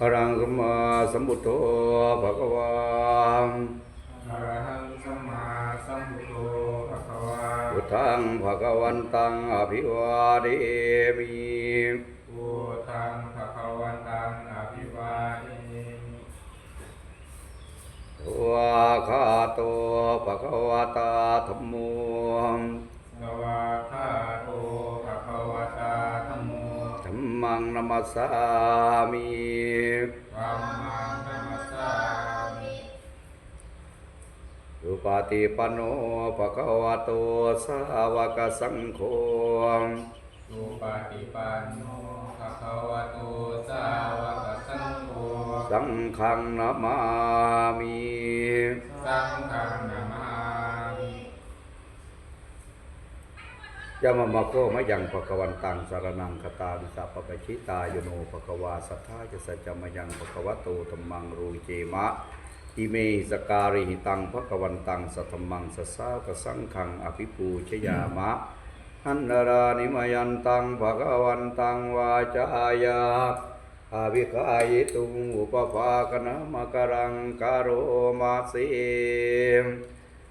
อรังสมมาสัมพุทโธภะคะวาอะระหังสัมมาสัมพุทโธภะคะวาพุทธังภะคะวันตังอภิวาเดมิ มังนัมสสามิธัมมังนัมสสามิสุปฏิปันโนภะคะวะโตสาวกสังโฆสุปฏิปันโนภะคะวะโตสาวกสังโฆสังฆังนามามิสังฆังนามา ยามมาโคมะยังภะคะวันตังสารนังคตาวิสัพปะชิตายโนภะคะวาสัทธาจะสัจจมยังภะคะวะโตธัมมังรูเจมะอิเมสการิหิตังภะคะวันตังสัทธมังสัสสะกสังฆังอภิปูชยามะอันนรานิมยันตังภะคะวันตังวาจายาอาวิคายตุงอุปภาคณมะกรังกโรมาเส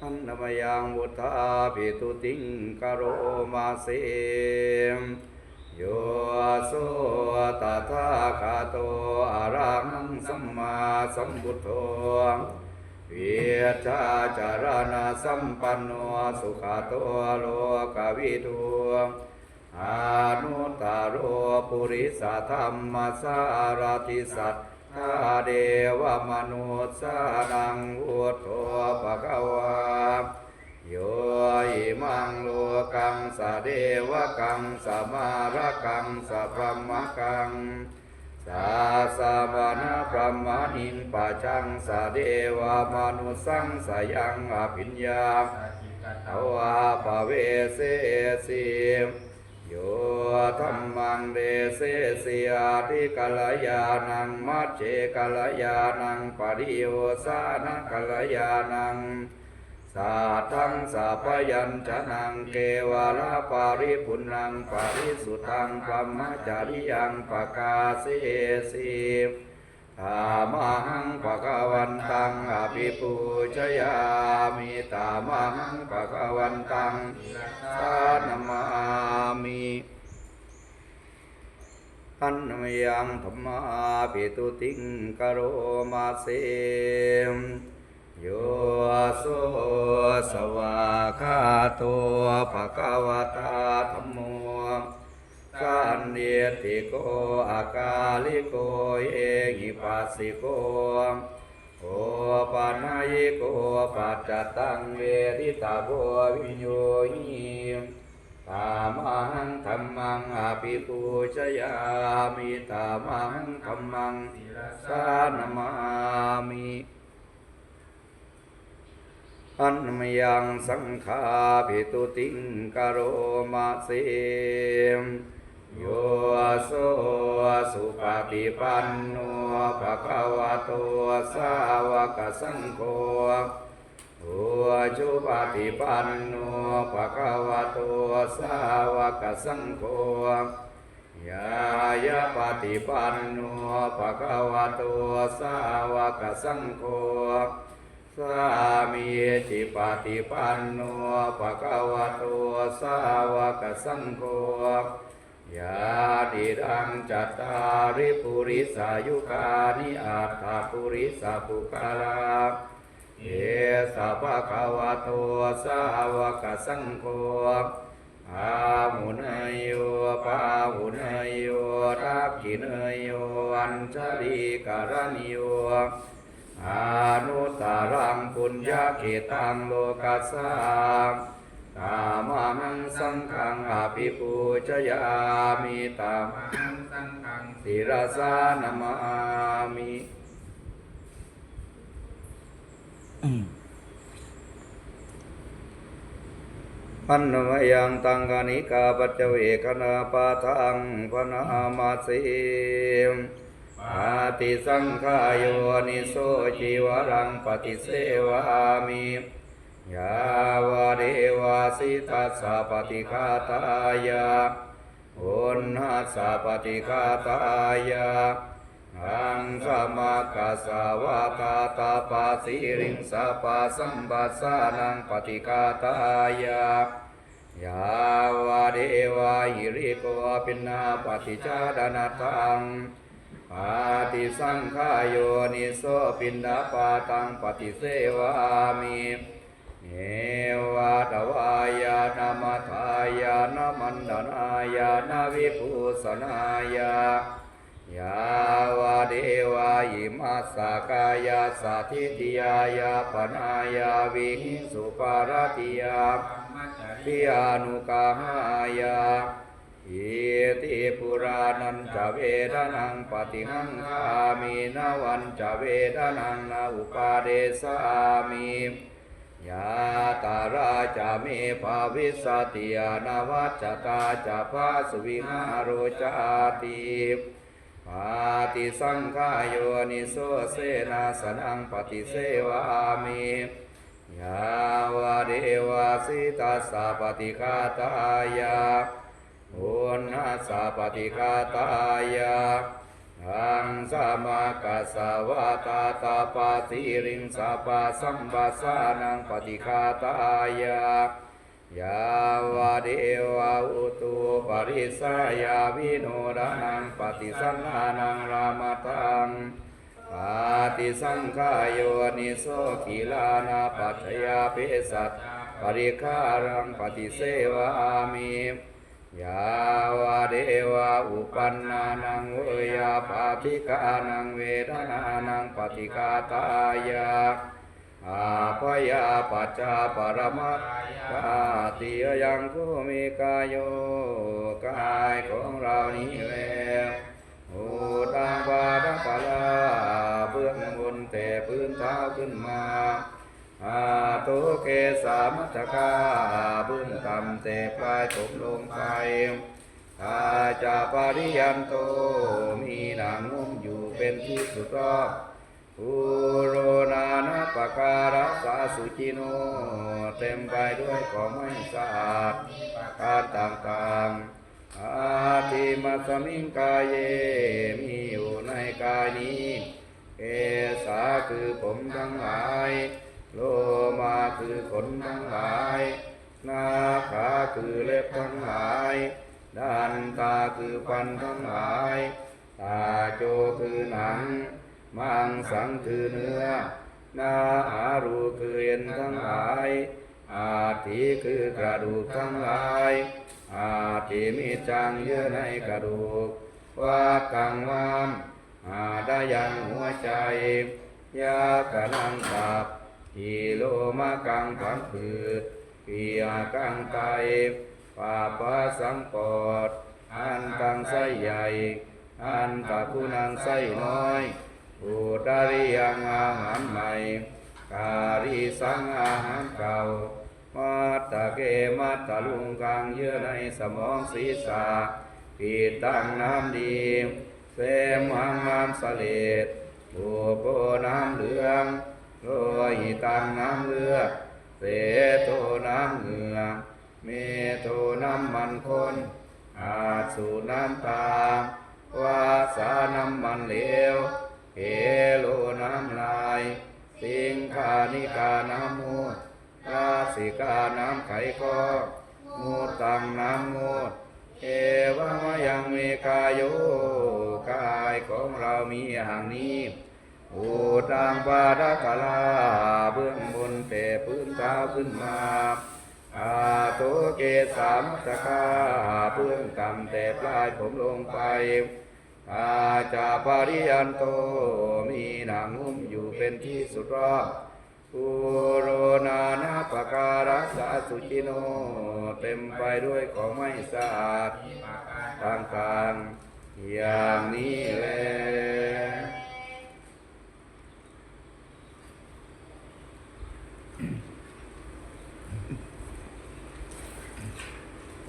อันนมยังวุธาปิตุติงกโรมาเสมโยโสตถาคาโตอะระหังสัมมาสัมพุทโธเวชาจารณะสัมปันโนสุขโตโลกวิทูอานุตตโรปุริสธรรมสารติสัต ถาเดวมนุษย์สานังพุทโธภะคะวาโยอิมังโลกังสะเดวะกังสะมาระกังสะพรหมกังสาสะวนะพรหมนินปะชังสะเดวะมนุษย์สังสะยังอภิญญาสัจจิกตทวาปะเวเสสิ โยธรรมังเดเสสิอาทิกลยานังมัจเจกลยานังปริโยสานกลยานังสาทังสัพยัญชนะเกวาลาปาริปุณังปาริสุทังพรมจาริยังปกาเสสี ธามังปะกวันตังอภิปูชยามิตามังปะกวันตังสานมามิอันมยังธรรมาปิตุติงกโรมาเสมโยโสสวาคาโตภะคะวะตา เนติโกอากาลิโกเอหิปัสสิโกโอปัญญิโกปัจจตังเวทิตาโกวิโยหิตามังธรรมังอภิปูชยามิตามังธรรมังสานมามิอันมยังสังฆาภิตุติงกโรมาเสม โยโสสุปฏิปันโนภะคะวะโตสาวกสังโฆโอจุปฏิปันโนภะคะวะโตสาวกสังโฆยายาปฏิปันโนภะคะวะโตสาวกสังโฆสามีจิปฏิปันโนภะคะวะโตสาวกสังโฆ ยาติดังจัตตาริปุริสายุคานิอัตถปุริสปุคาลาเอสะภะคะวะโตสาวกสังโฆอาหุนยโยปาหุนยโยทักขินยโยอัญชลีการณิโยอานุตตรังปุญญาเขตังโลกัสสา ตามานังสังฆังอภิปูชยามิตามมังสังฆังศิรสานามามิพันนมยังตังกานิกาปัจเวคณาปาทังพนามาสิปาติสังขายนิโสจิวรังปฏิเสวามิ ยาวาเดวาสิตัสสะปฏิฆาตายาอุณหัสสะปฏิฆาตายาอังสมากัสาวาตาตาปาสิริงสาปาสัมบัสสานังปฏิฆาตายายาวาเดวาหิริโกปินาปฏิจาดานาตังปาติสังขายโยนิโสปินดาปาตังปฏิเสวามิ เอวาตวายานามัทายานามันดานายานาวิภูสนายายาวาเดวาหิมัสสกายาสาธิติยายาปนายาวิหิสุปารติยาธรรมจริทิอานุกาหายาอิติปุรานันจเวทนังปฏิหังคามินาวันจเวทนังนาอุปาเดสามิ ยาตาราจะเมภาวิสติยานาวัจตาจะพาสวิหารโรจาติปาติสังขายโยนิโสเสนาสนังปฏิเสวามิยาวาเดวาสิตัสะปฏิฆาตายาอุณหัสสะปฏิฆาตายา ทังสมากัสวาตาตาปาสิริงสาปาสัมปัสสานังปฏิฆาตายายาวาเดวาอุตุปริสายาวิโนดานังปฏิสันนานังรามตังปาติสังขายโยนิโสกิลานาปัจจยาเปสัตปริคารังปฏิเสวามิ ยาวาเดวาอุปันนานังเวยาปาติกานังเวทนานังปฏิกาตายาอาปยาปัจจาปรมัตตาติยังคุมิกายโยกายของเรานี้แลโอตังบาดกะลาเบื้องบนแต่พื้นเท้าขึ้นมา อาโตเกสามัจกาเบื้องต่ำแต่ปลายตกลงไปอาจาปาริยันโต มีหนังนุ่มอยู่เป็นที่สุดรอบอุโรนานาปการัสาสุจิโน เต็มไปด้วยของไม่สะอาดการต่างๆ อาทิมัสมิงกายเย มีอยู่ในกายนี้ เอสาคือผมทั้งหลาย โลมาคือขนทั้งหลาย นาขาคือเล็บทั้งหลาย ด้านตาคือฟันทั้งหลาย ตาโจคือหนัง มังสังคือเนื้อ นาอารูคือเอ็นทั้งหลาย อาทิคือกระดูกทั้งหลาย อาทิมีจังเยื่อในกระดูก ว่ากังวามอาได้ยังหัวใจ ยากระนังตับ ทีโลมากังผังผืดปีอากังไตปาปะสังปอดอันกังไสใหญ่ อันตะกุนังไสน้อยอุตริยังอาหารใหม่ กาลิสังอาหารเก่ามัตตะเกมัตตะลุงกังเยื่อในสมองศีรษะปีตั้งน้ำดีเสมหังน้ำสเลดโอโปน้ำเหลือง โรยตังน้ำเลือดเสโตน้ำเหงื่อเมโตน้ำมันข้นอาสูน้ำตาวาสาน้ำมันเหลวเฮโลน้ำลาย สิงคานิกาน้ำมูดราสิกาน้ำไข่คอมูดตังน้ำมูดเอวะมะยังมีกายโยกายของเรามีอย่างนี้ อุตังปาดกะลาเบื้องบนแต่พื้นเท้าขึ้นมาอาโตเกสามตะกาเบื้องต่ำแต่ปลายผมลงไปอาจาปริยันโตมีหนังหุ้มอยู่เป็นที่สุดรอบอุโรนานาปการัสสะสุจิโน เต็มไปด้วยของไม่สะอาดมีปาการต่างๆอย่างนี้แล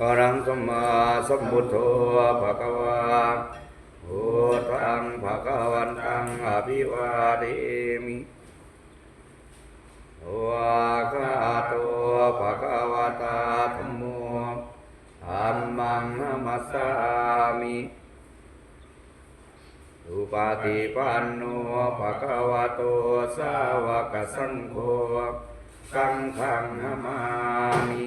อรังสมมาสัมพุทโธภะคะวาโอตังภะคะวันตังอภิวาเทมิวาคาโตภะคะวะตาธัมโมธัมมังนมัสสามิอุปาติปันโนภะคะวะโตสาวกสังโฆสังฆังนมามิ